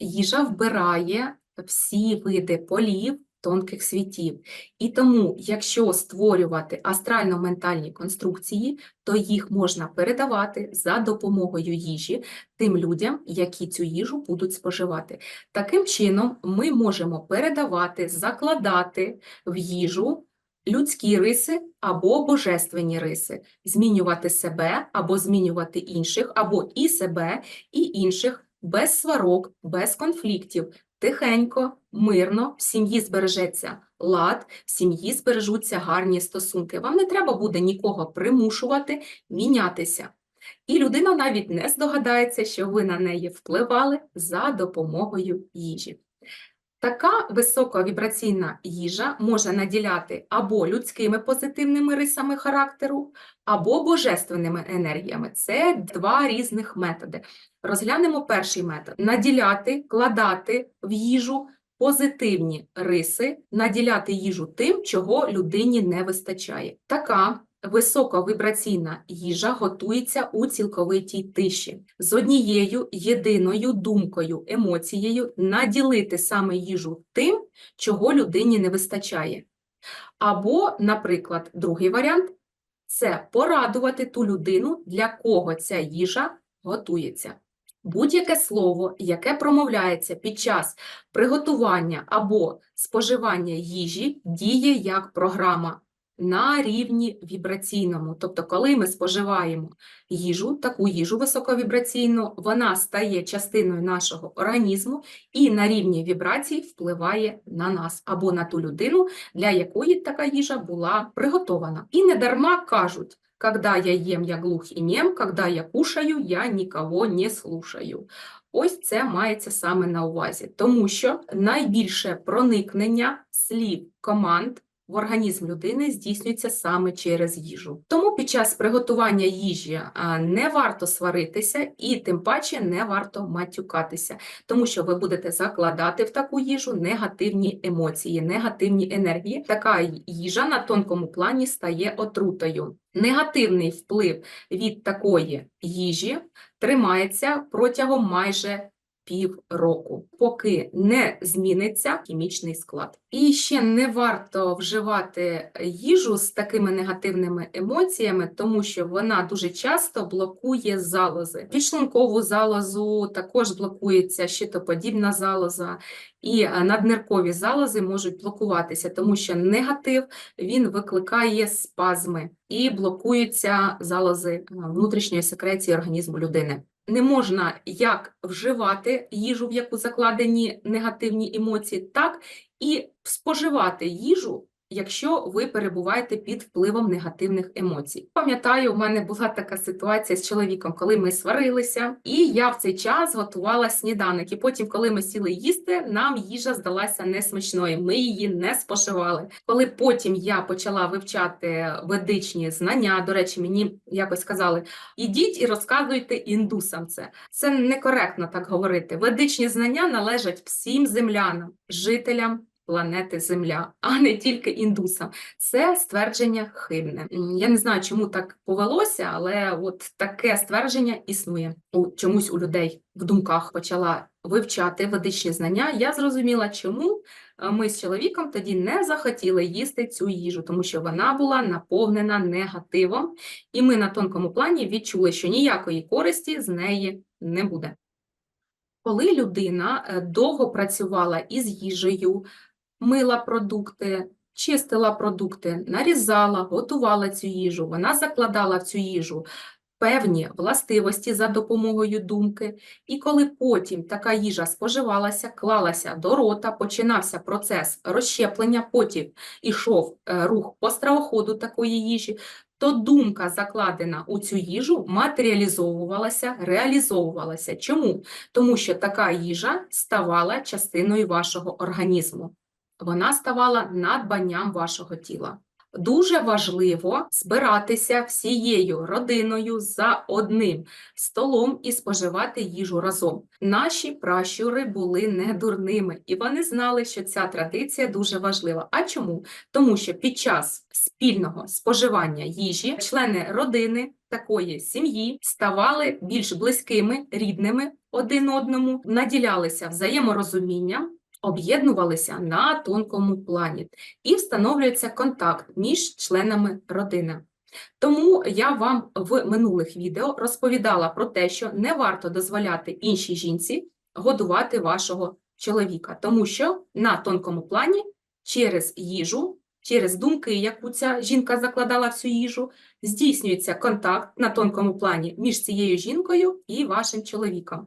їжа вбирає всі види полів, тонких світів. І тому, якщо створювати астрально-ментальні конструкції, то їх можна передавати за допомогою їжі тим людям, які цю їжу будуть споживати. Таким чином, ми можемо передавати, закладати в їжу людські риси або божественні риси, змінювати себе або змінювати інших, або і себе, і інших без сварок, без конфліктів, тихенько, мирно, в сім'ї збережеться лад, в сім'ї збережуться гарні стосунки. Вам не треба буде нікого примушувати мінятися. І людина навіть не здогадається, що ви на неї впливали за допомогою їжі. Така високовібраційна їжа може наділяти або людськими позитивними рисами характеру, або божественними енергіями. Це два різних методи. Розглянемо перший метод: наділяти, кладати в їжу позитивні риси, наділяти їжу тим, чого людині не вистачає. Така високовібраційна їжа готується у цілковитій тиші з однією єдиною думкою, емоцією наділити саме їжу тим, чого людині не вистачає. Або, наприклад, другий варіант це порадувати ту людину, для кого ця їжа готується. Будь-яке слово, яке промовляється під час приготування або споживання їжі, діє як програма на рівні вібраційному. Тобто, коли ми споживаємо їжу, таку їжу високовібраційну, вона стає частиною нашого організму і на рівні вібрацій впливає на нас або на ту людину, для якої така їжа була приготована. І недарма кажуть, Когда я ем, я глух і нем, когда я кушаю, я нікого не слушаю. Ось це мається саме на увазі, тому що найбільше проникнення слів команд в організм людини здійснюється саме через їжу. Тому під час приготування їжі не варто сваритися і тим паче не варто матюкатися, тому що ви будете закладати в таку їжу негативні емоції, негативні енергії. Така їжа на тонкому плані стає отрутою. Негативний вплив від такої їжі тримається протягом майже півроку, поки не зміниться хімічний склад. І ще не варто вживати їжу з такими негативними емоціями, тому що вона дуже часто блокує залози. Підшлункову залозу також блокується щитоподібна залоза, і е, надниркові залози можуть блокуватися, тому що негатив він викликає спазми і блокуються залози е, внутрішньої секреції організму людини не можна як вживати їжу, в яку закладені негативні емоції, так і споживати їжу, якщо ви перебуваєте під впливом негативних емоцій. Пам'ятаю, у мене була така ситуація з чоловіком, коли ми сварилися, і я в цей час готувала сніданок. І потім, коли ми сіли їсти, нам їжа здалася несмачною. Ми її не споживали. Коли потім я почала вивчати ведичні знання, до речі, мені якось сказали: ідіть і розказуйте індусам це. Це некоректно так говорити. Ведичні знання належать всім землянам, жителям планети Земля, а не тільки індусам. Це ствердження хибне. Я не знаю, чому так повелося, але от таке ствердження існує у чомусь у людей в думках почала вивчати ведичні знання. Я зрозуміла, чому е, ми з чоловіком тоді не захотіли їсти цю їжу, тому що вона була наповнена негативом, і ми на тонкому плані відчули, що ніякої користі з неї не буде. Коли людина е, довго працювала із їжею, мила продукти, чистила продукти, нарізала, готувала цю їжу, вона закладала в цю їжу певні властивості за допомогою думки, і коли потім така їжа споживалася, клалася до рота, починався процес розщеплення, потім ішов е, рух по стравоходу такої їжі, то думка, закладена у цю їжу, матеріалізовувалася, реалізовувалася. Чому? Тому що така їжа ставала частиною вашого організму вона ставала надбанням вашого тіла. Дуже важливо збиратися всією родиною за одним столом і споживати їжу разом. Наші пращури були не дурними, і вони знали, що ця традиція дуже важлива. А чому? Тому що під час спільного споживання їжі члени родини такої сім'ї ставали більш близькими, рідними один одному, наділялися взаєморозумінням, об'єднувалися на тонкому плані і встановлюється контакт між членами родини. Тому я вам в минулих відео розповідала про те, що не варто дозволяти іншій жінці годувати вашого чоловіка, тому що на тонкому плані через їжу, через думки, яку ця жінка закладала в цю їжу, здійснюється контакт на тонкому плані між цією жінкою і вашим чоловіком.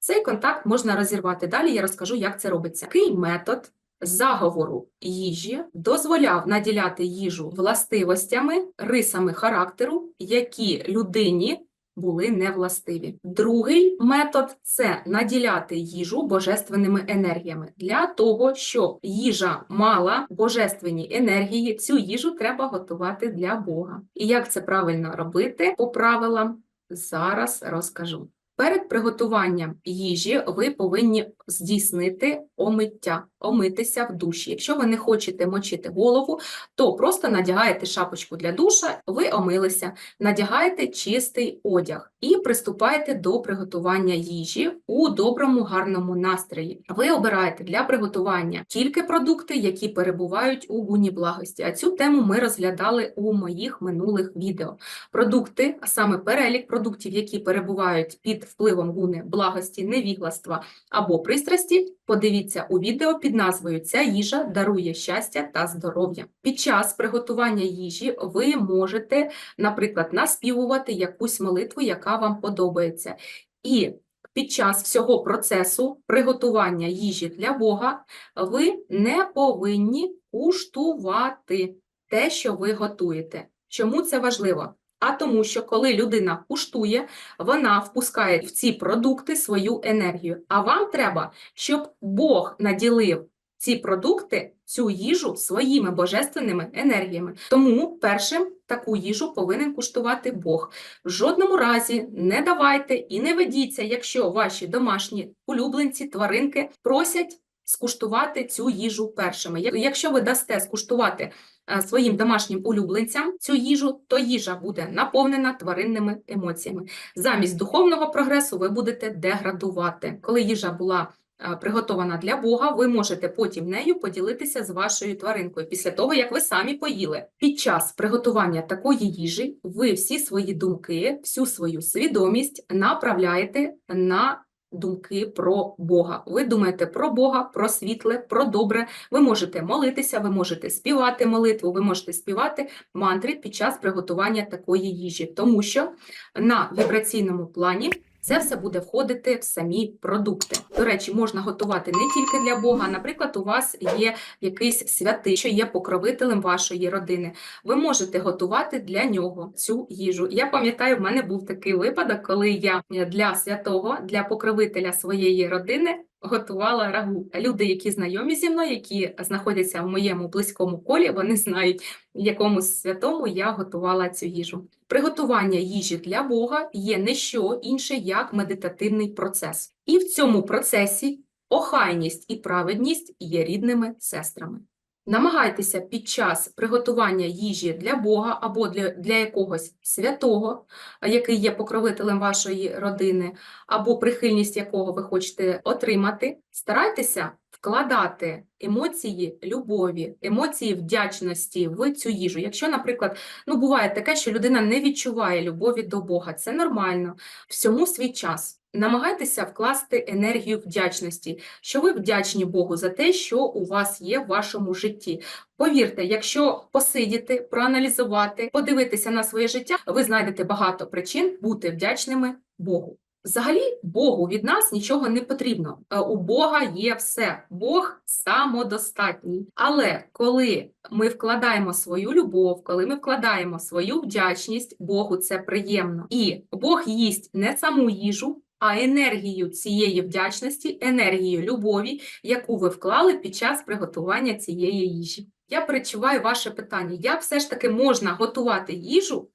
Цей контакт можна розірвати. Далі я розкажу, як це робиться. Такий метод заговору їжі дозволяв наділяти їжу властивостями, рисами характеру, які людині були невластиві. Другий метод це наділяти їжу божественними енергіями. Для того, щоб їжа мала божественні енергії, цю їжу треба готувати для Бога. І як це правильно робити по правилам, зараз розкажу. Перед приготуванням їжі ви повинні здійснити омиття, омитися в душі. Якщо ви не хочете мочити голову, то просто надягаєте шапочку для душа, ви омилися, надягаєте чистий одяг і приступаєте до приготування їжі у доброму, гарному настрої. Ви обираєте для приготування тільки продукти, які перебувають у гуні благості. А цю тему ми розглядали у моїх минулих відео. Продукти, а саме перелік продуктів, які перебувають під впливом гуни благості, невігластва або пристрасті, подивіться у відео під назвою Ця їжа дарує щастя та здоров'я. Під час приготування їжі ви можете, наприклад, наспівувати якусь молитву, яка вам подобається. І під час всього процесу приготування їжі для Бога ви не повинні куштувати те, що ви готуєте. Чому це важливо? А тому, що коли людина куштує, вона впускає в ці продукти свою енергію. А вам треба, щоб Бог наділив ці продукти, цю їжу своїми божественними енергіями. Тому першим таку їжу повинен куштувати Бог. В жодному разі не давайте і не ведіться, якщо ваші домашні улюбленці, тваринки просять скуштувати цю їжу першими. Якщо ви дасте скуштувати е, своїм домашнім улюбленцям цю їжу, то їжа буде наповнена тваринними емоціями. Замість духовного прогресу ви будете деградувати. Коли їжа була е, приготована для Бога, ви можете потім нею поділитися з вашою тваринкою після того, як ви самі поїли. Під час приготування такої їжі ви всі свої думки, всю свою свідомість направляєте на думки про Бога. Ви думаєте про Бога, про світле, про добре. Ви можете молитися, ви можете співати молитву, ви можете співати мантри під час приготування такої їжі, тому що на вібраційному плані це все буде входити в самі продукти. До речі, можна готувати не тільки для Бога. Наприклад, у вас є якийсь святий, що є покровителем вашої родини. Ви можете готувати для нього цю їжу. Я пам'ятаю, в мене був такий випадок, коли я для святого, для покровителя своєї родини. Готувала рагу. Люди, які знайомі зі мною, які знаходяться в моєму близькому колі, вони знають, якому святому я готувала цю їжу. Приготування їжі для Бога є не що інше, як медитативний процес. І в цьому процесі охайність і праведність є рідними сестрами. Намагайтеся під час приготування їжі для Бога або для, для якогось святого, який є покровителем вашої родини, або прихильність якого ви хочете отримати, старайтеся вкладати емоції любові, емоції вдячності в цю їжу. Якщо, наприклад, ну буває таке, що людина не відчуває любові до Бога, це нормально, всьому свій час. Намагайтеся вкласти енергію вдячності, що ви вдячні Богу за те, що у вас є в вашому житті. Повірте, якщо посидіти, проаналізувати, подивитися на своє життя, ви знайдете багато причин бути вдячними Богу. Взагалі, Богу від нас нічого не потрібно. Е, У Бога є все. Бог самодостатній. Але коли ми вкладаємо свою любов, коли ми вкладаємо свою вдячність, Богу це приємно. І Бог їсть не саму їжу, а енергію цієї вдячності, енергію любові, яку ви вклали під час приготування цієї їжі. Я перечуваю ваше питання: як все ж таки можна готувати їжу?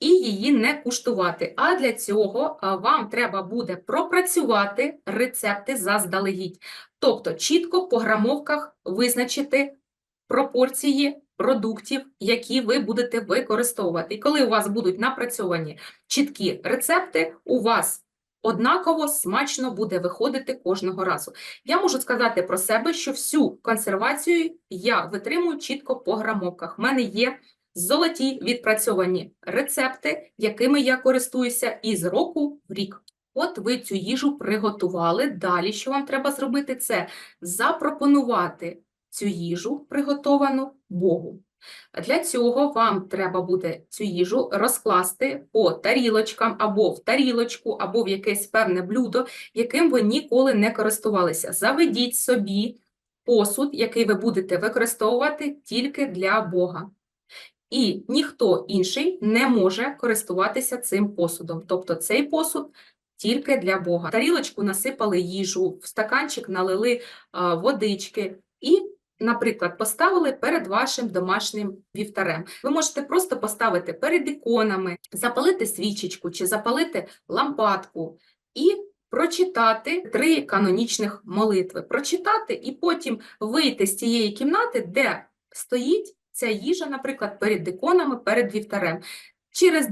І її не куштувати. А для цього вам треба буде пропрацювати рецепти заздалегідь. Тобто чітко по грамовках визначити пропорції продуктів, які ви будете використовувати. І коли у вас будуть напрацьовані чіткі рецепти, у вас однаково смачно буде виходити кожного разу. Я можу сказати про себе, що всю консервацію я витримую чітко по грамовках. В мене є золоті відпрацьовані рецепти, якими я користуюся із року в рік. От ви цю їжу приготували. Далі, що вам треба зробити, це запропонувати цю їжу приготовану Богу. Для цього вам треба буде цю їжу розкласти по тарілочкам або в тарілочку, або в якесь певне блюдо, яким ви ніколи не користувалися. Заведіть собі посуд, який ви будете використовувати тільки для Бога. І ніхто інший не може користуватися цим посудом. Тобто цей посуд тільки для Бога. В тарілочку насипали їжу, в стаканчик налили а, водички і, наприклад, поставили перед вашим домашнім вівтарем. Ви можете просто поставити перед іконами, запалити свічечку чи запалити лампадку і прочитати три канонічних молитви. Прочитати і потім вийти з тієї кімнати, де стоїть ця їжа, наприклад, перед іконами, перед вівтарем. Через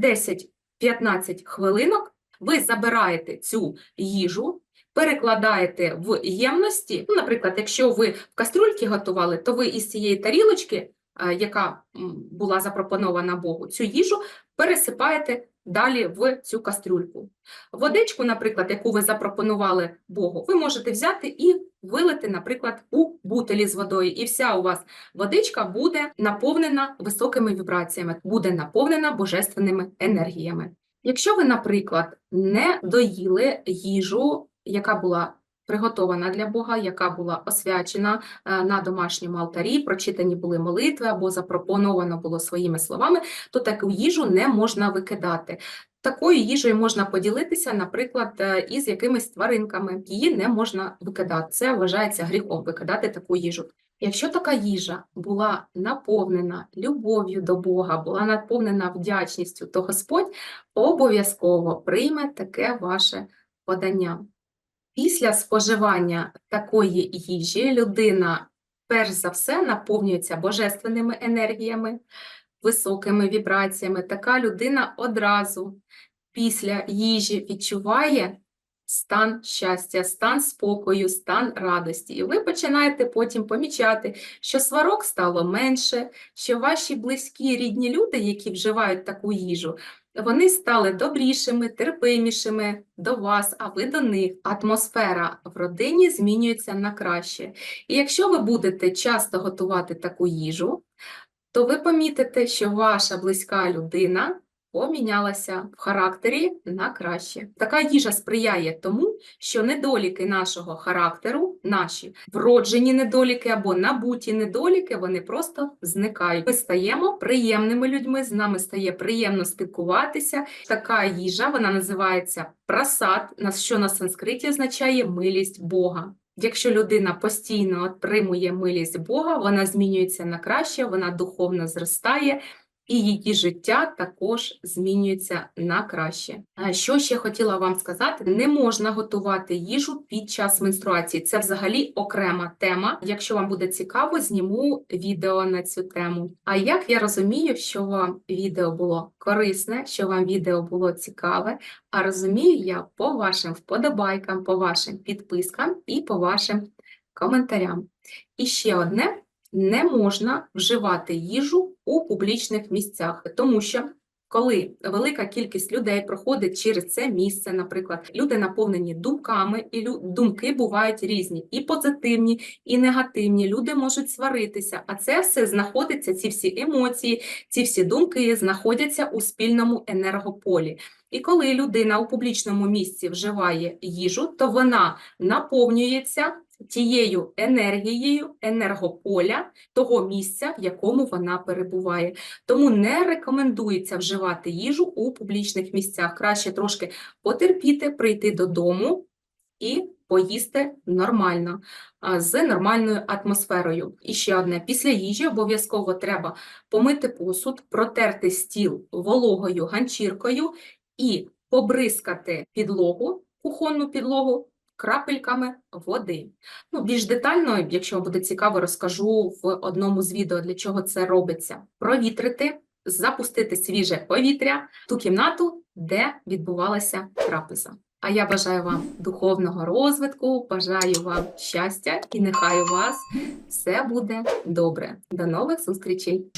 10-15 хвилинок ви забираєте цю їжу, перекладаєте в ємності. Ну, наприклад, якщо ви в каструльці готували, то ви із цієї тарілочки, е, яка була запропонована Богу, цю їжу пересипаєте далі в цю кастрюльку. Водичку, наприклад, яку ви запропонували Богу, ви можете взяти і вилити, наприклад, у бутилі з водою, і вся у вас водичка буде наповнена високими вібраціями, буде наповнена божественними енергіями. Якщо ви, наприклад, не доїли їжу, яка була приготована для Бога, яка була освячена е, на домашньому алтарі, прочитані були молитви або запропоновано було своїми словами, то таку їжу не можна викидати. Такою їжею можна поділитися, наприклад, е, із якимись тваринками. Її не можна викидати. Це вважається гріхом викидати таку їжу. Якщо така їжа була наповнена любов'ю до Бога, була наповнена вдячністю, то Господь обов'язково прийме таке ваше подання. Після споживання такої їжі людина перш за все наповнюється божественними енергіями, високими вібраціями. Така людина одразу після їжі відчуває стан щастя, стан спокою, стан радості. І ви починаєте потім помічати, що сварок стало менше, що ваші близькі рідні люди, які вживають таку їжу, вони стали добрішими, терпимішими до вас, а ви до них. Атмосфера в родині змінюється на краще. І якщо ви будете часто готувати таку їжу, то ви помітите, що ваша близька людина помінялася в характері на краще. Така їжа сприяє тому, що недоліки нашого характеру, наші вроджені недоліки або набуті недоліки, вони просто зникають. Ми стаємо приємними людьми, з нами стає приємно спілкуватися. Така їжа, вона називається прасад, що на санскриті означає милість Бога. Якщо людина постійно отримує милість Бога, вона змінюється на краще, вона духовно зростає, і її життя також змінюється на краще. Що ще хотіла вам сказати? Не можна готувати їжу під час менструації. Це взагалі окрема тема. Якщо вам буде цікаво, зніму відео на цю тему. А як я розумію, що вам відео було корисне, що вам відео було цікаве, а розумію я по вашим вподобайкам, по вашим підпискам і по вашим коментарям. І ще одне. Не можна вживати їжу у публічних місцях, тому що коли велика кількість людей проходить через це місце, наприклад, люди наповнені думками, і думки бувають різні, і позитивні, і негативні. Люди можуть сваритися, а це все знаходиться, ці всі емоції, ці всі думки знаходяться у спільному енергополі. І коли людина у публічному місці вживає їжу, то вона наповнюється тією енергією енергополя того місця, в якому вона перебуває. Тому не рекомендується вживати їжу у публічних місцях. Краще трошки потерпіти, прийти додому і поїсти нормально, з нормальною атмосферою. І ще одне: після їжі обов'язково треба помити посуд, протерти стіл вологою ганчіркою і побризкати підлогу, кухонну підлогу крапельками води. Ну, більш детально, якщо вам буде цікаво, розкажу в одному з відео, для чого це робиться. Провітрити, запустити свіже повітря в ту кімнату, де відбувалася трапеза. А я бажаю вам духовного розвитку, бажаю вам щастя і нехай у вас все буде добре. До нових зустрічей!